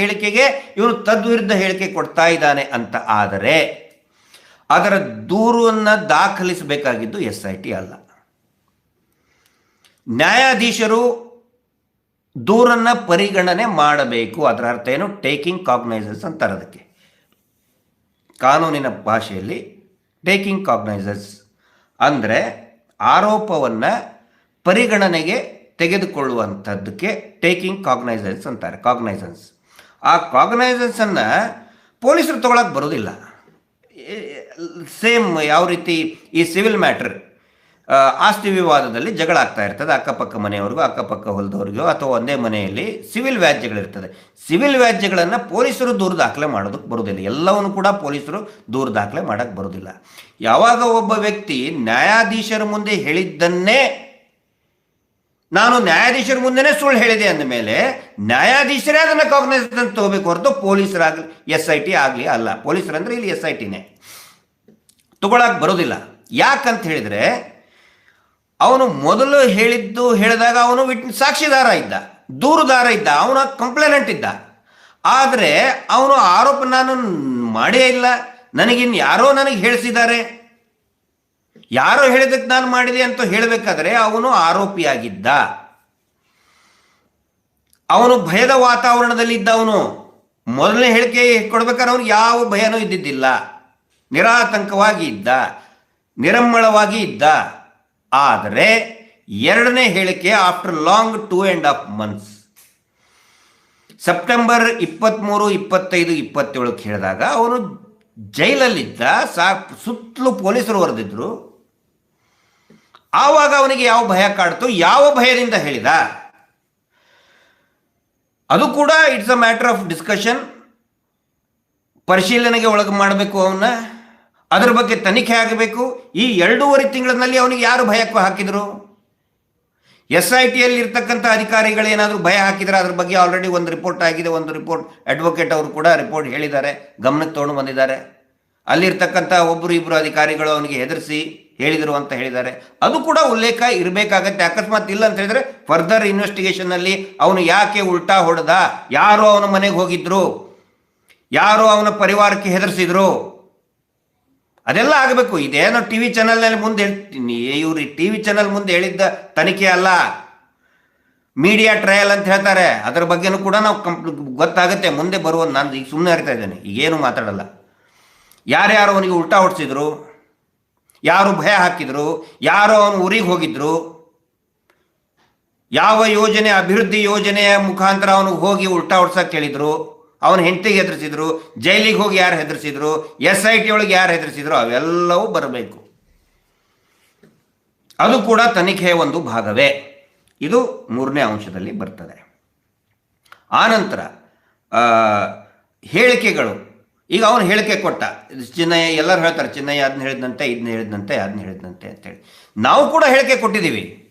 ಹೇಳಿಕೆಗೆ ಇವನು ತದ್ವಿರುದ್ಧ ಹೇಳಿಕೆ ಕೊಡ್ತಾ ಇದ್ದಾನೆ ಅಂತ ಆದರೆ ಅದರ ದೂರನ್ನು ದಾಖಲಿಸಬೇಕಾಗಿದ್ದು ಎಸ್ ಐ ಟಿ ಅಲ್ಲ. ನ್ಯಾಯಾಧೀಶರು ದೂರನ್ನು ಪರಿಗಣನೆ ಮಾಡಬೇಕು. ಅದರ ಅರ್ಥ ಏನು? ಟೇಕಿಂಗ್ ಕಾಗ್ನೈಸರ್ಸ್ ಅಂತಾರೆ ಅದಕ್ಕೆ. ಕಾನೂನಿನ ಭಾಷೆಯಲ್ಲಿ ಟೇಕಿಂಗ್ ಕಾಗ್ನೈಸರ್ಸ್ ಅಂದರೆ ಆರೋಪವನ್ನು ಪರಿಗಣನೆಗೆ ತೆಗೆದುಕೊಳ್ಳುವಂಥದ್ದಕ್ಕೆ ಟೇಕಿಂಗ್ ಕಾಗ್ನೈಸನ್ಸ್ ಅಂತಾರೆ. ಕಾಗ್ನೈಸನ್ಸ್ ಆ ಕಾಗ್ನೈಸನ್ಸನ್ನು ಪೊಲೀಸರು ತೊಗೊಳಕ್ಕೆ ಬರೋದಿಲ್ಲ. ಸೇಮ್ ಯಾವ ರೀತಿ ಈ ಸಿವಿಲ್ ಮ್ಯಾಟ್ರ್ ಆಸ್ತಿ ವಿವಾದದಲ್ಲಿ ಜಗಳ ಆಗ್ತಾ ಇರ್ತದೆ. ಅಕ್ಕಪಕ್ಕ ಮನೆಯವ್ರಿಗೂ, ಅಕ್ಕಪಕ್ಕ ಹೊಲದವ್ರಿಗೂ ಅಥವಾ ಒಂದೇ ಮನೆಯಲ್ಲಿ ಸಿವಿಲ್ ವ್ಯಾಜ್ಯಗಳಿರ್ತದೆ. ಸಿವಿಲ್ ವ್ಯಾಜ್ಯಗಳನ್ನು ಪೊಲೀಸರು ದೂರ ದಾಖಲೆ ಮಾಡೋದಕ್ಕೆ ಬರೋದಿಲ್ಲ. ಎಲ್ಲವನ್ನು ಕೂಡ ಪೊಲೀಸರು ದೂರ ದಾಖಲೆ ಮಾಡೋಕ್ಕೆ ಬರೋದಿಲ್ಲ. ಯಾವಾಗ ಒಬ್ಬ ವ್ಯಕ್ತಿ ನ್ಯಾಯಾಧೀಶರ ಮುಂದೆ ಹೇಳಿದ್ದನ್ನೇ ನಾನು ನ್ಯಾಯಾಧೀಶರ ಮುಂದೆನೇ ಸುಳ್ಳು ಹೇಳಿದೆ ಅಂದ ಮೇಲೆ ನ್ಯಾಯಾಧೀಶರೇ ಅದನ್ನ ಕಾಗ್ನೈಸ್ ಅಂತ ತಗೋಬೇಕು ಹೊರತು ಪೊಲೀಸರಾಗ್ಲಿ ಎಸ್ ಐ ಟಿ ಆಗಲಿ ಅಲ್ಲ. ಪೊಲೀಸರಂದ್ರೆ ಇಲ್ಲಿ ಎಸ್ ಐ ಟಿನೇ ತಗೊಳಕ್ ಬರೋದಿಲ್ಲ. ಯಾಕಂತ ಹೇಳಿದ್ರೆ, ಅವನು ಮೊದಲು ಹೇಳಿದ್ದು ಹೇಳಿದಾಗ ಅವನು ವಿಟ್ ಸಾಕ್ಷಿದಾರ ಇದ್ದ, ದೂರುದಾರ ಇದ್ದ, ಅವನ ಕಂಪ್ಲೇನೆಂಟ್ ಇದ್ದ. ಆದರೆ ಅವನು ಆರೋಪ ನಾನು ಮಾಡೇ ಇಲ್ಲ. ನನಗಿನ್ ಯಾರೋ ನನಗೆ ಹೇಳಿಸಿದ್ದಾರೆ. ಯಾರೋ ಹೇಳಿದಕ್ಕೆ ನಾನು ಮಾಡಿದೆ ಅಂತ ಹೇಳಬೇಕಾದ್ರೆ ಅವನು ಆರೋಪಿಯಾಗಿದ್ದ. ಅವನು ಭಯದ ವಾತಾವರಣದಲ್ಲಿ ಇದ್ದ ಅವನು. ಮೊದಲನೇ ಹೇಳಿಕೆ ಕೊಡ್ಬೇಕಾದ್ರೆ ಅವನು ಯಾವ ಭಯನೂ ಇದ್ದಿದ್ದಿಲ್ಲ. ನಿರಾತಂಕವಾಗಿ ಇದ್ದ. ನಿರಮ್ಮಳವಾಗಿ ಇದ್ದ. ಆದರೆ ಎರಡನೇ ಹೇಳಿಕೆ after long two and half months September ಇಪ್ಪತ್ತ್ಮೂರು ಇಪ್ಪತ್ತೈದು, ಇಪ್ಪತ್ತೇಳಕ್ಕೆ ಹೇಳಿದಾಗ ಅವನು ಜೈಲಲ್ಲಿದ್ದ. ಸಾ ಸುತ್ತಲೂ ಪೊಲೀಸರು ಹೊರದಿದ್ರು. ಆವಾಗ ಅವನಿಗೆ ಯಾವ ಭಯ ಕಾಡ್ತು ಯಾವ ಭಯದಿಂದ ಹೇಳಿದ? ಅದು ಕೂಡ it's a matter of discussion ಪರಿಶೀಲನೆಗೆ ಒಳಗೆ ಮಾಡಬೇಕು ಅವನ್ನ ಅದರ ಬಗ್ಗೆ ತನಿಖೆ ಆಗಬೇಕು. ಈ ಎರಡೂವರೆ ತಿಂಗಳಿನಲ್ಲಿ ಅವನಿಗೆ ಯಾರು ಭಯಕ್ಕೆ ಹಾಕಿದರು? ಎಸ್ ಐ ಟಿಯಲ್ಲಿ ಇರ್ತಕ್ಕಂಥ ಅಧಿಕಾರಿಗಳು ಏನಾದರೂ ಭಯ ಹಾಕಿದ್ರೆ ಅದ್ರ ಬಗ್ಗೆ ಆಲ್ರೆಡಿ ಒಂದು ರಿಪೋರ್ಟ್ ಆಗಿದೆ. ಒಂದು ರಿಪೋರ್ಟ್ ಅಡ್ವೊಕೇಟ್ ಅವರು ಕೂಡ ರಿಪೋರ್ಟ್ ಹೇಳಿದ್ದಾರೆ. ಗಮನಕ್ಕೆ ತೊಗೊಂಡು ಬಂದಿದ್ದಾರೆ. ಅಲ್ಲಿರ್ತಕ್ಕಂಥ ಒಬ್ಬರು ಇಬ್ಬರು ಅಧಿಕಾರಿಗಳು ಅವನಿಗೆ ಹೆದರಿಸಿ ಹೇಳಿದರು ಅಂತ ಹೇಳಿದ್ದಾರೆ. ಅದು ಕೂಡ ಉಲ್ಲೇಖ ಇರಬೇಕಾಗತ್ತೆ. ಅಕಸ್ಮಾತ್ ಇಲ್ಲ ಅಂತ ಹೇಳಿದ್ರೆ ಫರ್ದರ್ ಇನ್ವೆಸ್ಟಿಗೇಷನ್ನಲ್ಲಿ ಅವನು ಯಾಕೆ ಉಲ್ಟಾ ಹೊಡೆದ? ಯಾರು ಅವನ ಮನೆಗೆ ಹೋಗಿದ್ರು? ಯಾರು ಅವನ ಪರಿವಾರಕ್ಕೆ ಹೆದರಿಸಿದ್ರು? ಅದೆಲ್ಲ ಆಗಬೇಕು. ಇದೇನೋ ಟಿ ವಿ ಚಾನಲ್ನಲ್ಲಿ ಮುಂದೆ ಹೇಳ್ತೀನಿ ಇವ್ರು ಟಿ ವಿ ಚಾನಲ್ ಮುಂದೆ ಹೇಳಿದ್ದ ತನಿಖೆ ಅಲ್ಲ. ಮೀಡಿಯಾ ಟ್ರಯಲ್ ಅಂತ ಹೇಳ್ತಾರೆ. ಅದರ ಬಗ್ಗೆನೂ ಕೂಡ ನಾವು ಕಂಪ್ ಗೊತ್ತಾಗುತ್ತೆ. ಮುಂದೆ ಬರುವ ನಾನು ಈಗ ಸುಮ್ಮನೆ ಅರಿತಾ ಇದ್ದೇನೆ. ಈಗೇನು ಮಾತಾಡಲ್ಲ. ಯಾರ್ಯಾರು ಅವನಿಗೆ ಉಲ್ಟಾ ಹೊಡ್ಸಿದ್ರು? ಯಾರು ಭಯ ಹಾಕಿದ್ರು, ಯಾರು ಅವನು ಊರಿಗೆ ಹೋಗಿದ್ರು, ಯಾವ ಯೋಜನೆ, ಅಭಿವೃದ್ಧಿ ಯೋಜನೆಯ ಮುಖಾಂತರ ಅವನು ಹೋಗಿ ಉಲ್ಟಾ ಹೊಡ್ಸಕ್ಕೆ ಹೇಳಿದ್ರು ಅವನ ಹೆಂಡತಿಗೆ ಹೆದರ್ಸಿದ್ರು, ಜೈಲಿಗೆ ಹೋಗಿ ಯಾರು ಹೆದರ್ಸಿದ್ರು ಎಸ್ ಐ ಟಿ ಒಳಗೆ ಯಾರು ಹೆದರ್ಸಿದ್ರು, ಅವೆಲ್ಲವೂ ಬರಬೇಕು. ಅದು ಕೂಡ ತನಿಖೆಯ ಒಂದು ಭಾಗವೇ. ಇದು ಮೂರನೇ ಅಂಶದಲ್ಲಿ ಬರ್ತದೆ. ಆನಂತರ ಹೇಳಿಕೆಗಳು. ಈಗ ಅವನು ಹೇಳಿಕೆ ಕೊಟ್ಟ. ಚಿನ್ನಯ್ಯ ಎಲ್ಲರೂ ಹೇಳ್ತಾರೆ, ಚಿನ್ನಯ್ಯ ಅದನ್ನ ಹೇಳಿದಂತೆ ಇದನ್ನ ಹೇಳಿದಂತೆ ಅದನ್ನ ಹೇಳಿದಂತೆ ಅಂತೇಳಿ. ನಾವು ಕೂಡ ಹೇಳಿಕೆ ಕೊಟ್ಟಿದ್ದೀವಿ.